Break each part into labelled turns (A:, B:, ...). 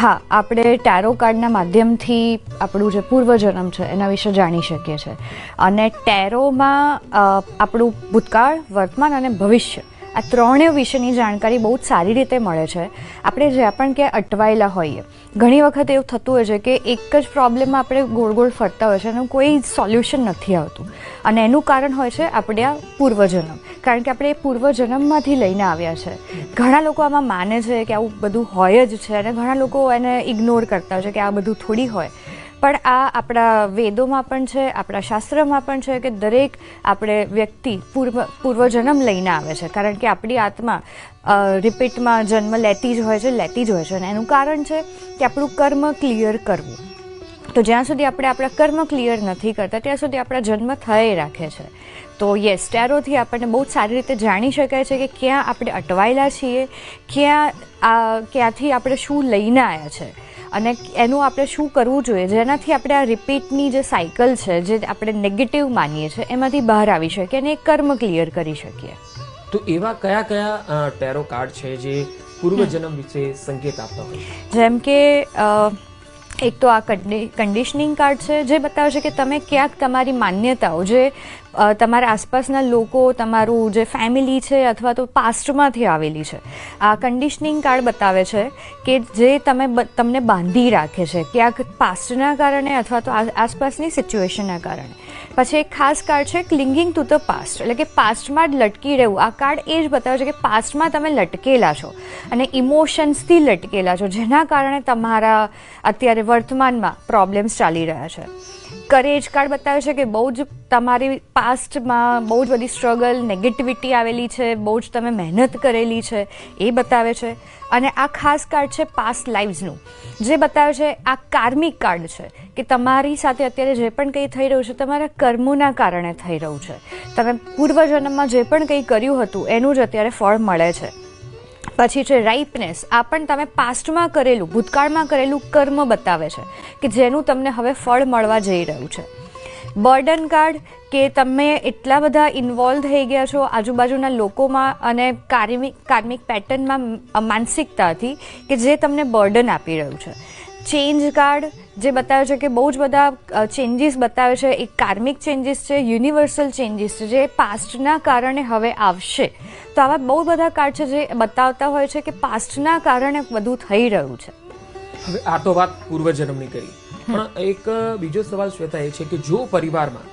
A: હા, આપણે ટેરો કાર્ડના માધ્યમથી આપણું જે પૂર્વજન્મ છે, એના વિશે જાણી શકીએ છીએ. અને ટેરોમાં આપણું ભૂતકાળ, વર્તમાન અને ભવિષ્ય. આ ત્રણેય વિશેની જાણકારી બહુ જ સારી રીતે મળે છે. આપણે જ્યાં પણ ક્યાંય અટવાયેલા હોઈએ, ઘણી વખત એવું થતું હોય છે કે એક જ પ્રોબ્લેમમાં આપણે ગોળ ગોળ ફરતા હોય છે એનું કોઈ સોલ્યુશન નથી આવતું. અને એનું કારણ હોય છે આપણે આ પૂર્વજન્મ. કારણ કે આપણે એ પૂર્વજન્મમાંથી લઈને આવ્યા છે. ઘણા લોકો આમાં માને છે કે આવું બધું હોય જ છે અને ઘણા લોકો એને ઇગ્નોર કરતા હોય છે કે આ બધું થોડી હોય. પણ આ આપણા વેદોમાં પણ છે, આપણા શાસ્ત્રમાં પણ છે કે દરેક આપણે વ્યક્તિ પૂર્વ, પૂર્વજન્મ લઈને આવે છે. કારણ કે આપણી આત્મા રિપીટમાં જન્મ લેતી જ હોય છે, લેતી જ હોય છે. અને એનું કારણ છે કે આપણું કર્મ ક્લિયર કરવું. તો જ્યાં સુધી આપણે આપણા કર્મ ક્લિયર નથી કરતા, ત્યાં સુધી આપણા જન્મ થઈ રાખે છે. તો યસ ટેરોથી આપણને બહુ સારી રીતે જાણી શકાય છે કે ક્યાં આપણે અટવાયેલા છીએ, ક્યાં, આ, ક્યાંથી આપણે શું લઈને આવ્યા છે. અને એનું આપણે શું કરવું જોઈએ? જેનાથી આપણે આ રિપીટની જે સાયકલ છે જે આપણે નેગેટિવ માનીએ છીએ એમાંથી બહાર આવી શકીએ અને એ કર્મ ક્લિયર કરી શકીએ.
B: તો એવા કયા કયા ટેરો કાર્ડ છે જે પૂર્વજન્મ વિશે સંકેત આપતા હોય?
A: જેમ કે એક તો આ કન્ડિશનિંગ કાર્ડ છે જે બતાવે છે કે તમે ક્યાંક તમારી માન્યતાઓ જે તમારા આસપાસના લોકો, તમારું જે ફેમિલી છે અથવા તો પાસ્ટમાંથી આવેલી છે, આ કન્ડિશનિંગ કાર્ડ બતાવે છે કે જે તમે તમને બાંધી રાખે છે ક્યાંક પાસ્ટના કારણે અથવા તો આસપાસની સિચ્યુએશનના કારણે. પછી એક ખાસ કાર્ડ છે ક્લિંગિંગ ટુ ધ પાસ્ટ એટલે કે પાસ્ટમાં જ લટકી રહેવું. આ કાર્ડ એ જ બતાવે છે કે પાસ્ટમાં તમે લટકેલા છો અને ઇમોશન્સથી લટકેલા છો, જેના કારણે તમારા અત્યારે વર્તમાનમાં પ્રોબ્લેમ્સ ચાલી રહ્યા છે. કરેજ કાર્ડ બતાવે છે કે બહુ જ તમારી પાસ્ટમાં બહુ જ બધી સ્ટ્રગલ નેગેટિવિટી આવેલી છે, બહુ જ તમે મહેનત કરેલી છે, એ બતાવે છે. અને આ ખાસ કાર્ડ છે પાસ્ટ લાઈવ્સનું જે બતાવે છે આ કાર્મિક કાર્ડ છે, કે તમારી સાથે અત્યારે જે પણ કંઈ થઈ રહ્યું છે, તમારા કર્મોના કારણે થઈ રહ્યું છે. તમે પૂર્વજન્મમાં જે પણ કંઈ કર્યું હતું, એનું જ અત્યારે ફળ મળે છે. પછી છે રાઇપનેસ આ પણ તમે પાસ્ટમાં કરેલું, ભૂતકાળમાં કરેલું કર્મ બતાવે છે કે જેનું તમને હવે ફળ મળવા જઈ રહ્યું છે. બર્ડન કાર્ડ કે તમે એટલા બધા ઇન્વોલ્વ થઈ ગયા છો આજુબાજુના લોકોમાં અને કાર્મિક કાર્મિક પેટર્નમાં માનસિકતાથી કે જે તમને બર્ડન આપી રહ્યું છે. ચેન્જ કાર્ડ જે બતાવે છે કે બહુ જ બધા ચેન્જીસ બતાવે છે. એક કાર્મિક ચેન્જીસ છે યુનિવર્સલ ચેન્જીસ છે, જે પાસ્ટના કારણે હવે આવશે. તો આવા બહુ બધા કાર્ડ છે જે બતાવતા હોય છે કે પાસ્ટના કારણે બધું થઈ રહ્યું છે.
B: હવે આ તો વાત પૂર્વજન્મની કરી. પણ એક બીજો સવાલ શ્વેતા એ છે કે જો પરિવારમાં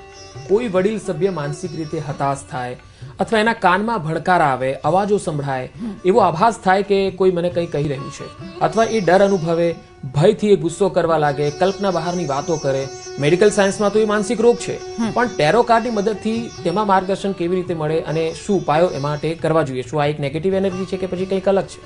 B: કોઈ વડીલ સભ્ય માનસિક રીતે હતાશ થાય અથવા એના કાનમાં ભડકાર આવે, અવાજો સંભળાય, એવો આભાસ થાય કે કોઈ મને કંઈ કહી રહ્યું છે? અથવા એ ડર અનુભવે, ભયથી એ ગુસ્સો કરવા લાગે, કલ્પના બહારની વાતો કરે મેડિકલ સાયન્સમાં તો એ માનસિક રોગ છે. પણ ટેરો કાર્ડની મદદથી તેમાં માર્ગદર્શન કેવી રીતે મળે અને શું ઉપાયો એ માટે કરવા જોઈએ? શું આ એક નેગેટિવ એનર્જી છે કે પછી કંઈક અલગ છે?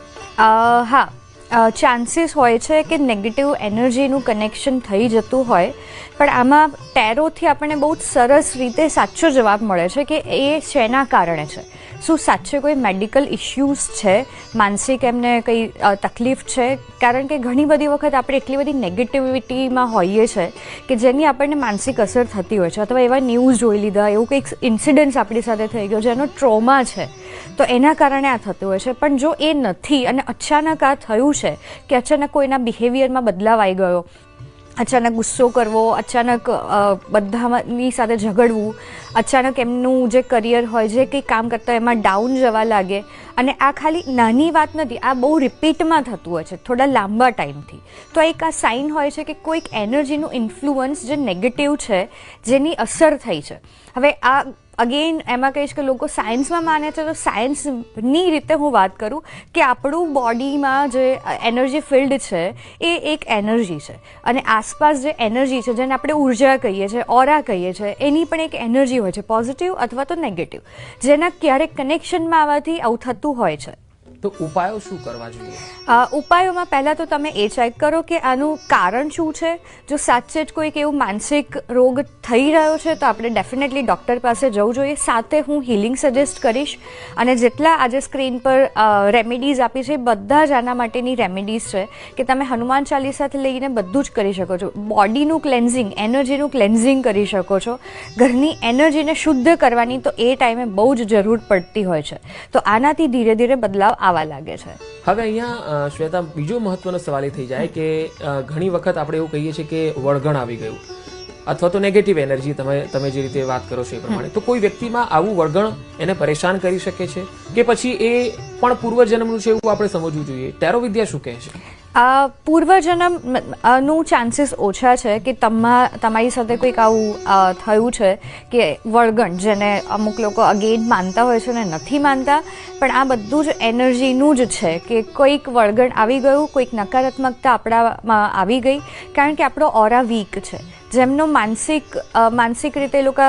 A: હા. ચાન્સીસ હોય છે કે નેગેટિવ એનર્જીનું કનેક્શન થઈ જતું હોય. પણ આમાં ટેરોથી આપણને બહુ સરસ રીતે સાચો જવાબ મળે છે કે એ શેના કારણે છે? શું સાચે કોઈ મેડિકલ ઇશ્યુઝ છે? માનસિક એમને કંઈ તકલીફ છે? કારણ કે ઘણી બધી વખત આપણે એટલી બધી નેગેટિવિટીમાં હોઈએ છે કે જેની આપણને માનસિક અસર થતી હોય છે. અથવા એવા ન્યૂઝ જોઈ લીધા, એવું કંઈક ઇન્સિડન્સ આપણી સાથે થઈ ગયો જેનો ટ્રોમા છે. તો એના કારણે આ થતું હોય છે. પણ જો એ નથી અને અચાનક આ થયું છે કે અચાનક કોઈના બિહેવિયરમાં બદલાવ આવી ગયો, અચાનક ગુસ્સો કરવો, અચાનક બધાની સાથે ઝઘડવું, અચાનક એમનું જે કરિયર હોય, જે કંઈ કામ કરતા હોય, એમાં ડાઉન જવા લાગે અને આ ખાલી નાની વાત નથી, આ બહુ રિપીટમાં થતું હોય છે, થોડા લાંબા ટાઈમથી તો એક આ સાઇન હોય છે કે કોઈક એનર્જીનું ઇન્ફ્લુઅન્સ જે નેગેટિવ છે, જેની અસર થઈ છે. હવે આ અગેન એમાં કહીશ કે લોકો સાયન્સમાં માને છે, તો સાયન્સની રીતે હું વાત કરું કે આપણું બોડીમાં જે એનર્જી ફિલ્ડ છે, એ એક એનર્જી છે. અને આસપાસ જે એનર્જી છે, જેને આપણે ઊર્જા કહીએ છીએ ઓરા કહીએ છીએ, એની પણ એક એનર્જી હોય છે પોઝિટિવ અથવા તો નેગેટિવ જેના ક્યારેક કનેક્શનમાં આવવાથી આવું થતું હોય છે.
B: તો ઉપાયો શું કરવા જોઈએ?
A: ઉપાયોમાં પહેલાં તો તમે એ ચેક કરો કે આનું કારણ શું છે. જો સાચે જ કોઈક એવું માનસિક રોગ થઈ રહ્યો છે, તો આપણે ડેફિનેટલી ડૉક્ટર પાસે જવું જોઈએ. સાથે હું હિલિંગ સજેસ્ટ કરીશ. અને જેટલા આજે સ્ક્રીન પર રેમેડીઝ આપી છે બધા જ આના માટેની રેમેડીઝ છે કે તમે હનુમાન ચાલીસાથી લઈને બધું જ કરી શકો છો. બોડીનું ક્લેન્ઝિંગ એનર્જીનું ક્લેન્ઝિંગ કરી શકો છો. ઘરની એનર્જીને શુદ્ધ કરવાની તો એ ટાઈમે બહુ જ જરૂર પડતી હોય છે. તો આનાથી ધીરે ધીરે બદલાવ આવવા લાગે છે.
B: હવે અહીંયા શ્વેતા, બીજો મહત્વનો સવાલ એ થઈ જાય કે ઘણી વખત આપણે એવું કહીએ છીએ કે વળગણ આવી ગયું અથવા તો નેગેટિવ એનર્જી તમે તમે જે રીતે વાત કરો છો એ પ્રમાણે. તો કોઈ વ્યક્તિમાં આવું વળગણ એને પરેશાન કરી શકે છે? કે પછી એ પણ પૂર્વજન્મનું છે એવું આપણે સમજવું જોઈએ? ટેરો વિદ્યા શું કહે છે?
A: પૂર્વજન્મનું ચાન્સીસ ઓછા છે કે તમા તમારી સાથે કોઈક આવું થયું છે કે વળગણ જેને અમુક લોકો અગેન માનતા હોય છે ને નથી માનતા, પણ આ બધું જ એનર્જીનું જ છે કે કોઈક વળગણ આવી ગયું, કોઈક નકારાત્મકતા આપણામાં આવી ગઈ, કારણ કે આપણો ઓરા વીક છે. જેમનો માનસિક માનસિક રીતે લોકો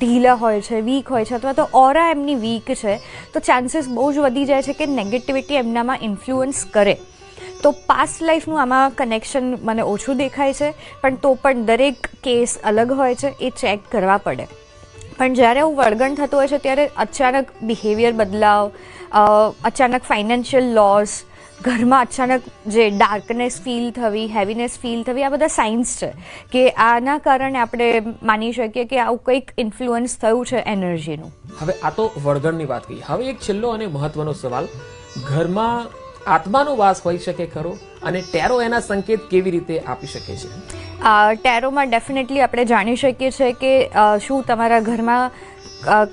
A: ઢીલા હોય છે વીક હોય છે અથવા તો ઓરા એમની વીક છે, તો ચાન્સીસ બહુ જ વધી જાય છે કે નેગેટિવિટી એમનામાં ઇન્ફ્લુઅન્સ કરે. તો પાસ્ટ લાઈફનું આમાં કનેક્શન મને ઓછું દેખાય છે, પણ તો પણ દરેક કેસ અલગ હોય છે, એ ચેક કરવા પડે. પણ જ્યારે હું વળગણ થતું હોય છે, ત્યારે અચાનક બિહેવિયર બદલાવ અચાનક ફાઇનાન્શિયલ લોસ ઘરમાં અચાનક જે ડાર્કનેસ ફીલ થવી હેવીનેસ ફીલ થવી, આ બધા સાઇન્સ છે કે આના કારણે આપણે માની શકીએ કે આવું કંઈક ઇન્ફ્લુઅન્સ થયું છે એનર્જીનું
B: હવે આ તો વળગણની વાત કહી. હવે એક છેલ્લો અને મહત્વનો સવાલ. ઘરમાં આત્માનો વાસ હોઈ શકે ખરો અને ટેરો એના સંકેત કેવી રીતે આપી શકે છે?
A: ટેરોમાં ડેફિનેટલી આપણે જાણી શકીએ છીએ કે શું તમારા ઘરમાં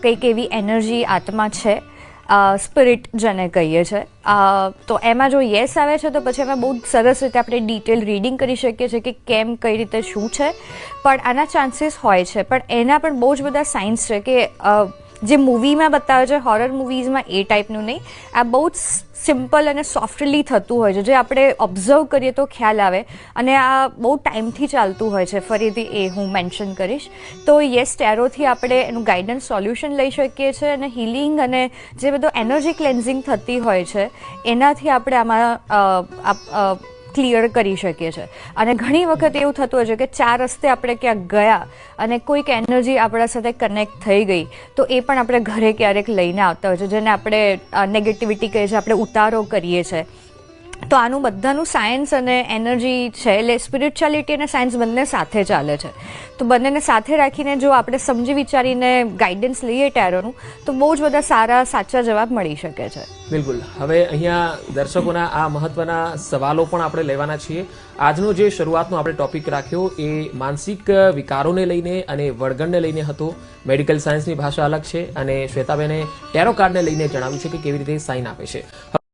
A: કંઈક એવી એનર્જી આત્મા છે? સ્પિરિટ જેને કહીએ છે. તો એમાં જો યસ આવે છે તો પછી એમાં બહુ સરસ રીતે આપણે ડિટેલ રીડિંગ કરી શકીએ છીએ કે કેમ કઈ રીતે શું છે. પણ આના ચાન્સીસ હોય છે. પણ એના પણ બહુ જ બધા સાઇન્સ છે કે જે મૂવીમાં બતાવે છે હોરર મૂવીઝમાં એ ટાઈપનું નહીં. આ બહુ જ સિમ્પલ અને સોફ્ટલી થતું હોય છે. જે આપણે ઓબ્ઝર્વ કરીએ તો ખ્યાલ આવે. અને આ બહુ ટાઈમથી ચાલતું હોય છે. ફરીથી એ હું મેન્શન કરીશ. તો યસ ટેરોથી આપણે એનું ગાઈડન્સ સોલ્યુશન લઈ શકીએ છીએ અને હિલિંગ અને જે બધો એનર્જી ક્લેન્ઝિંગ થતી હોય છે, એનાથી આપણે આમાં ક્લિયર કરી શકીએ છીએ અને ઘણી વખત એવું થતું હોય છે કે ચાર રસ્તે આપણે ક્યાંક ગયા અને કોઈક એનર્જી આપણા સાથે કનેક્ટ થઈ ગઈ, તો એ પણ આપણે ઘરે ક્યારેક લઈને આવતા હોય છે, જેને આપણે નેગેટિવિટી કહીએ છીએ આપણે ઉતારો કરીએ છીએ તો આનું બધાનું સાયન્સ અને એનર્જી છે, એટલે સ્પિરિચ્યુઆલિટી અને સાયન્સ બંને સાથે ચાલે છે. તો બંનેને સાથે રાખીને જો આપણે સમજી વિચારીને ગાઈડન્સ લઈએ ટેરોનું તો બહુ જ બધા સારા, સાચા જવાબ મળી શકે છે.
B: બિલકુલ. હવે અહીંયા દર્શકોના આ મહત્વના સવાલો પણ આપણે લેવાના છીએ. આજનો જે શરૂઆતનો આપણે ટોપિક રાખ્યો એ માનસિક વિકારોને લઈને અને વળગણને લઈને હતો. મેડિકલ સાયન્સની ભાષા અલગ છે અને શ્વેતાબેને ટેરો કાર્ડને લઈને જણાવ્યું છે કે કેવી રીતે સાઇન આપે છે.